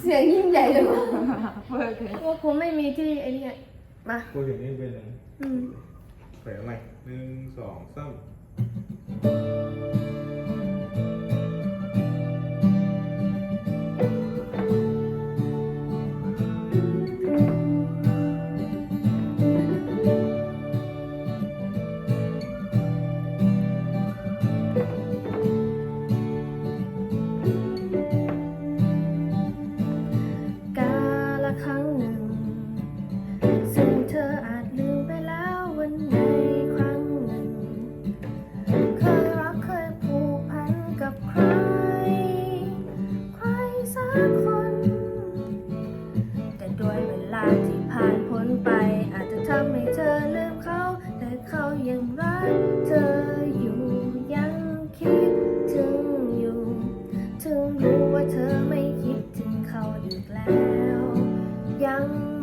เสียงยิ่งใหญ่เลยว่าคงไม่มีที่ไอ้นี่มาพูดอย่างนี้เป็นหนึ่งอืเผยไหมหนึ่งสองสาม เธอไม่คิดถึงเขาอีกแล้ว ยัง